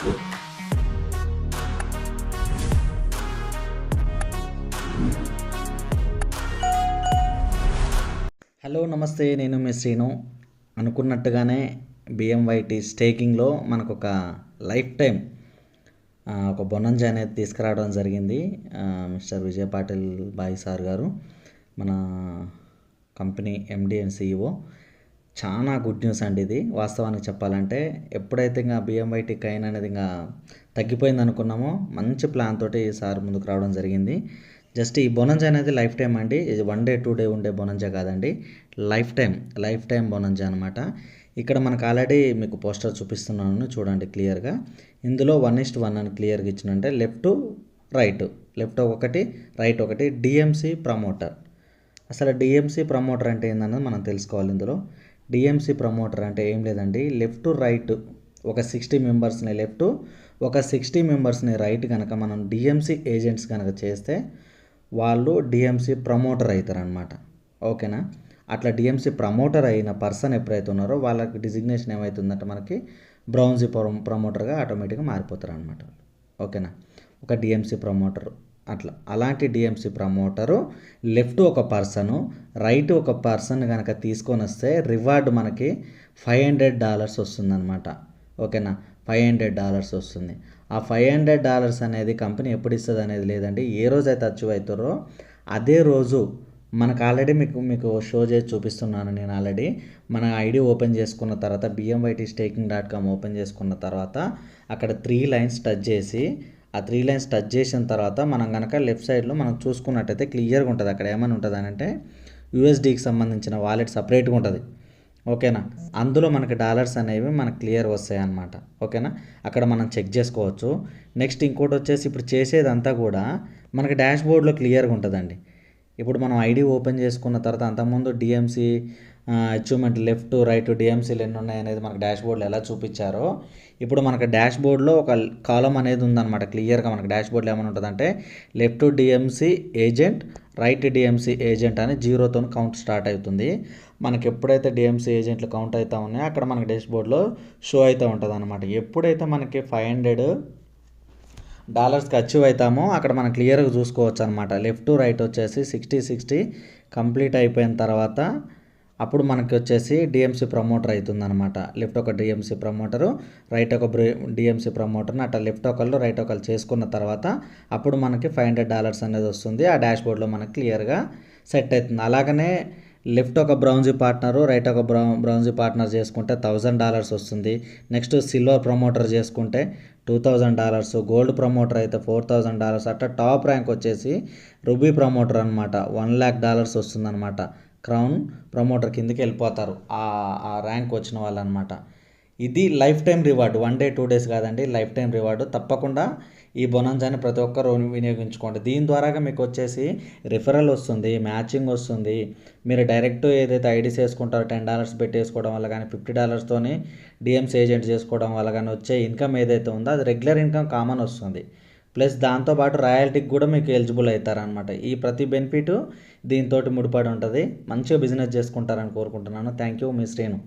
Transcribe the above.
Hello నమస్తే నేను మీ శ్రీను. అనుకున్నట్టుగానే బిఎంవైటి స్టేకింగ్లో మనకు ఒక లైఫ్ టైం ఒక బొనంజ అనేది తీసుకురావడం జరిగింది. Mister Vijay Patil bye sir గారు మన కంపెనీ ఎండి అండ్ సిఇఓ చాలా గుడ్ న్యూస్ అండి ఇది. వాస్తవానికి చెప్పాలంటే ఎప్పుడైతే ఇంకా బిఎంఐటి కైన్ అనేది ఇంకా తగ్గిపోయింది అనుకున్నామో మంచి ప్లాన్ తోటి సార్ ముందుకు రావడం జరిగింది. జస్ట్ ఈ బొనంజా అనేది లైఫ్ టైం అండి. ఇది వన్ డే టూ డే ఉండే బొనంజా కాదండి. Life time life time bonanza అనమాట ఇక్కడ మనకు ఆల్రెడీ మీకు పోస్టర్ చూపిస్తున్నాను చూడండి క్లియర్గా ఇందులో వన్ ఇస్ట్ వన్ అని క్లియర్గా ఇచ్చినంటే లెఫ్ట్ రైట్ లెఫ్ట్ ఒకటి రైట్ ఒకటి డిఎంసి ప్రమోటర్ అసలు డిఎంసి ప్రమోటర్ అంటే ఏందన్నది మనం తెలుసుకోవాలి ఇందులో. డిఎంసి ప్రమోటర్ అంటే ఏం లేదండి. లెఫ్ట్ రైట్ ఒక సిక్స్టీ మెంబర్స్ని లెఫ్ట్ ఒక సిక్స్టీ మెంబర్స్ని రైట్ కనుక మనం డిఎంసి ఏజెంట్స్ కనుక చేస్తే వాళ్ళు డిఎంసి ప్రమోటర్ అవుతారనమాట ఓకేనా? అట్లా డిఎంసి ప్రమోటర్ అయిన పర్సన్ ఎప్పుడైతే ఉన్నారో వాళ్ళకి డిజిగ్నేషన్ ఏమవుతుందంటే మనకి బ్రౌన్జీ ప్రమోటర్గా ఆటోమేటిక్గా మారిపోతారు అనమాట ఓకేనా? ఒక డిఎంసి ప్రమోటర్ అట్లా. అలాంటి డిఎంసి ప్రమోటరు లెఫ్ట్ ఒక పర్సను రైట్ ఒక పర్సన్ కనుక తీసుకొని వస్తే రివార్డ్ మనకి ఫైవ్ హండ్రెడ్ డాలర్స్ వస్తుందన్నమాట. ఓకేనా? ఫైవ్ హండ్రెడ్ డాలర్స్ వస్తుంది. ఆ ఫైవ్ హండ్రెడ్ డాలర్స్ అనేది కంపెనీ ఎప్పుడు ఇస్తుంది అనేది లేదండి. ఏ రోజు అయితే అచీవ్ అవుతారో అదే రోజు మనకు ఆల్రెడీ మీకు మీకు షో చేసి చూపిస్తున్నాను నేను ఆల్రెడీ మన ఐడి ఓపెన్ చేసుకున్న తర్వాత BMYT staking dot com open చేసుకున్న తర్వాత అక్కడ త్రీ లైన్స్ టచ్ చేసి ఆ త్రీ లైన్స్ టచ్ చేసిన తర్వాత మనం కనుక లెఫ్ట్ సైడ్లో మనం చూసుకున్నట్టయితే క్లియర్గా ఉంటుంది. అక్కడ ఏమని ఉంటుంది అని అంటే యూఎస్డికి సంబంధించిన వాలెట్ సపరేట్గా ఉంటుంది. ఓకేనా అందులో మనకి డాలర్స్ అనేవి మనకు క్లియర్ వస్తాయి అన్నమాట. ఓకేనా అక్కడ మనం చెక్ చేసుకోవచ్చు. నెక్స్ట్ ఇంకోటి వచ్చేసి ఇప్పుడు చేసేదంతా కూడా మనకి డాష్ బోర్డ్లో క్లియర్గా ఉంటుందండి. ఇప్పుడు మనం ఐడి ఓపెన్ చేసుకున్న తర్వాత అంతకుముందు డిఎంసి అచీవ్మెంట్ లెఫ్ట్ రైట్ డిఎంసీలు ఎన్ని ఉన్నాయి అనేది మనకు డాష్ బోర్డ్లో ఎలా చూపించారో. ఇప్పుడు మనకు డాష్ బోర్డ్లో ఒక కాలం అనేది ఉందన్నమాట క్లియర్గా మనకు డాష్ బోర్డ్లో ఏమైనా ఉంటుందంటే left DMC agent right DMC agent అని జీరోతో కౌంట్ స్టార్ట్ అవుతుంది. మనకి ఎప్పుడైతే డిఎంసీ ఏజెంట్లు కౌంట్ అవుతా ఉన్నాయో అక్కడ మనకి డాష్ బోర్డ్లో షో అవుతూ ఉంటుంది అనమాట ఎప్పుడైతే మనకి ఫైవ్ హండ్రెడ్ డాలర్స్కి అచీవ్ అవుతామో అక్కడ మనం క్లియర్గా చూసుకోవచ్చు అనమాట లెఫ్ట్ రైట్ వచ్చేసి సిక్స్టీ సిక్స్టీ కంప్లీట్ అయిపోయిన తర్వాత అప్పుడు మనకి వచ్చేసి డిఎంసీ ప్రమోటర్ అవుతుందనమాట లెఫ్ట్ ఒక డిఎంసీ ప్రమోటరు రైట్ ఒక డిఎంసీ ప్రమోటర్ని అట్లా లెఫ్ట్ ఒకళ్ళు రైట్ ఒకళ్ళు చేసుకున్న తర్వాత అప్పుడు మనకి ఫైవ్ హండ్రెడ్ డాలర్స్ అనేది వస్తుంది. ఆ డాష్ బోర్డ్లో మనకి క్లియర్గా సెట్ అవుతుంది అలాగనే లెఫ్ట్ ఒక బ్రౌన్జీ పార్ట్నరు రైట్ ఒక బ్రౌ బ్రౌన్జీ పార్ట్నర్ చేసుకుంటే థౌజండ్ డాలర్స్ వస్తుంది. నెక్స్ట్ సిల్వర్ ప్రమోటర్ చేసుకుంటే two thousand dollars gold promoter అయితే ఫోర్ థౌజండ్ డాలర్స్ అట్లా టాప్ ర్యాంక్ వచ్చేసి రుబీ ప్రమోటర్ అనమాట వన్ ల్యాక్ డాలర్స్ వస్తుందన్నమాట. క్రౌన్ ప్రమోటర్ కిందకి వెళ్ళిపోతారు. ఆ ఆ ర్యాంక్ వచ్చిన వాళ్ళు అనమాట ఇది life time reward. One day two days కాదండి లైఫ్ టైం రివార్డు. తప్పకుండా ఈ బొనంజాని ప్రతి ఒక్కరు వినియోగించుకోండి. దీని ద్వారాగా మీకు వచ్చేసి రిఫరల్ వస్తుంది మ్యాచింగ్ వస్తుంది. మీరు డైరెక్ట్ ఏదైతే ఐడీస్ వేసుకుంటారో టెన్ డాలర్స్ పెట్టి వేసుకోవడం వల్ల కానీ ఫిఫ్టీ డాలర్స్తోని డిఎంస్ ఏజెంట్ చేసుకోవడం వల్ల కానీ వచ్చే ఇన్కమ్ ఏదైతే ఉందో అది రెగ్యులర్ ఇన్కమ్ కామన్ వస్తుంది. ప్లస్ దాంతోపాటు రాయల్టీకి కూడా మీకు ఎలిజిబుల్ అవుతారనమాట ఈ ప్రతి బెనిఫిట్ దీంతో ముడిపడి ఉంటుంది. మంచిగా బిజినెస్ చేసుకుంటారని కోరుకుంటున్నాను. థ్యాంక్ యూ మీ శ్రీను.